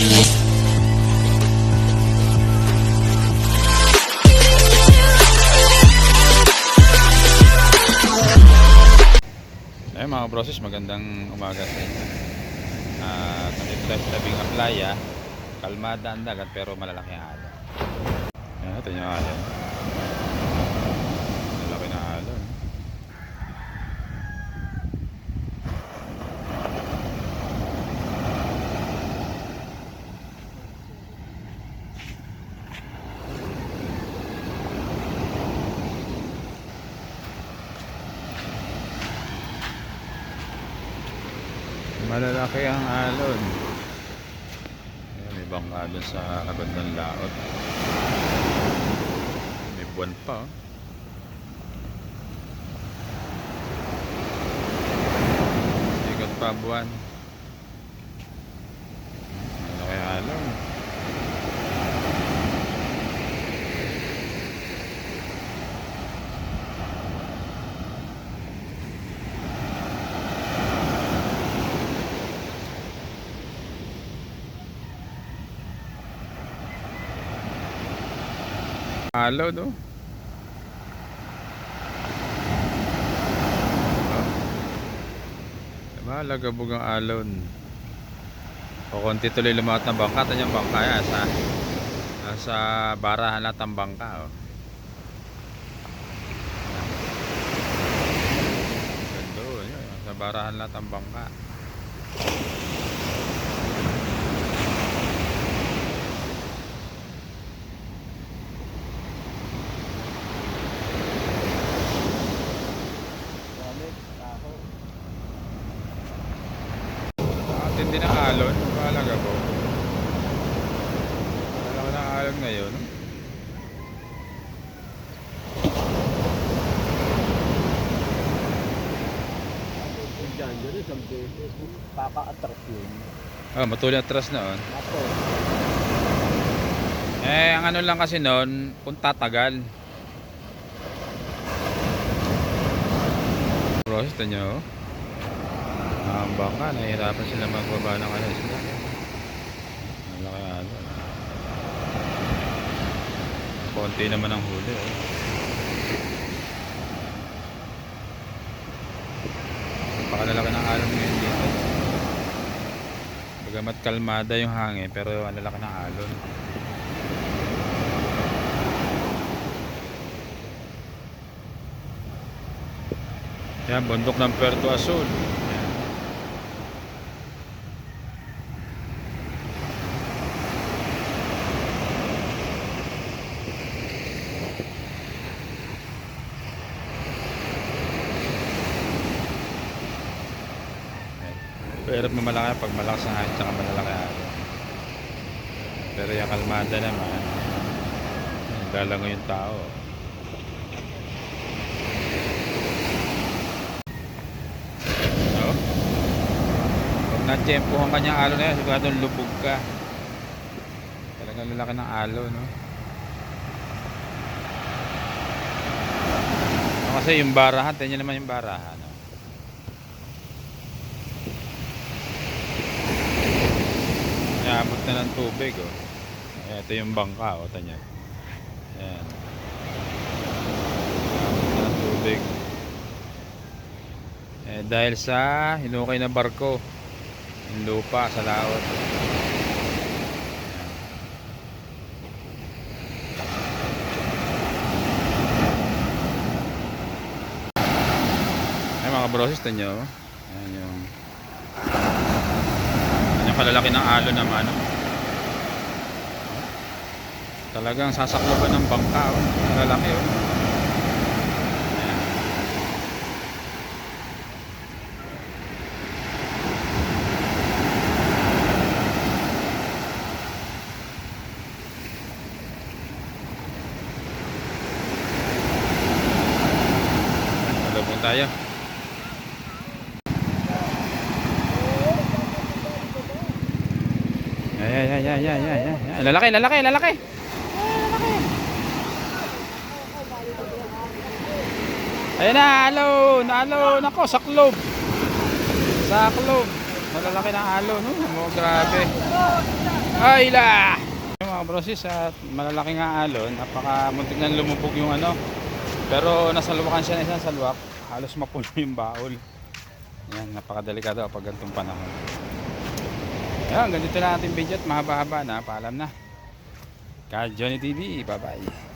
Ay mga broses, magandang umaga sa inyo. At nandito tayo sa tabing ng playa. Kalmada ang dagat pero malalaki ang alon. Ayan, ito yung alon. Malaki na alon. Malalaki ang alon. Ayan, may bangka sa kabandang laot. May buwan pa. Oh. Ikot pa buwan. Malaki ang alon. Alon, no? Malagabog ang alon. O konti tuloy lumakot ng bangka. Ito yung bangka yan. Sa, nasa barahan lahat ang bangka. Oh. Ganda oh, yun. Sa barahan lahat ang bangka. Tindi ng alon. Mahalaga po. Wala ko ng alon ngayon. Diyan, dyan isang beses. Kaka-attract yun. Ah, matuloy ang trust na on. Ako, Eh, ang ano lang kasi noon, kung tatagal. Bros, ito nyo. Ang bangka, nahihirapan sila magbaba ng ano sila. Malaki ano. Konti naman ang huli. Oh. Napakalalaki ng alon ngayon dito. Bagamat kalmada yung hangin, pero ang lalaki ng alon. Yan, bundok ng Puerto Azul. Yan. Yan. Pero mamalaki pag malakas ang hangin tsaka malalaki ang araw. Pero yung kalmada naman, lalango yung tao. No? Pag na-tsempohan ka niyang alo na yan, siguradong lubog ka. Talagang lalaki ng alo, no? No, kasi yung barahan, tingnan naman yung barahan. No? Na ng tubig, oh. Ito yung bangka, oh, tanya. Ayan. Naabot na ng tubig. Eh, dahil sa hinukay na barko yung lupa sa laot ay mga broses ito nyo ayan yung yung kalalaki ng alo naman no? Talagang sasakloban ng bangka oh. Lalaki oh tayo. Ay, ay, ay, ay, ay, ay, ay. Lalaki, lalaki, lalaki. Ayan na, alon, alon. Ako, saklob. Saklob. Malalaki ng alon, no? Oh, grabe. Ay la! Mga brosis at malalaki nga alon, napaka muntik na lumubog yung ano. Pero nasa luwakan siya na isang salwak, halos mapuno yung baol. Yan, napakadelikado kapag ganitong panahon. Yan, ganito na ating video at mahaba-haba na. Paalam na. Ka Johnny TV, bye-bye.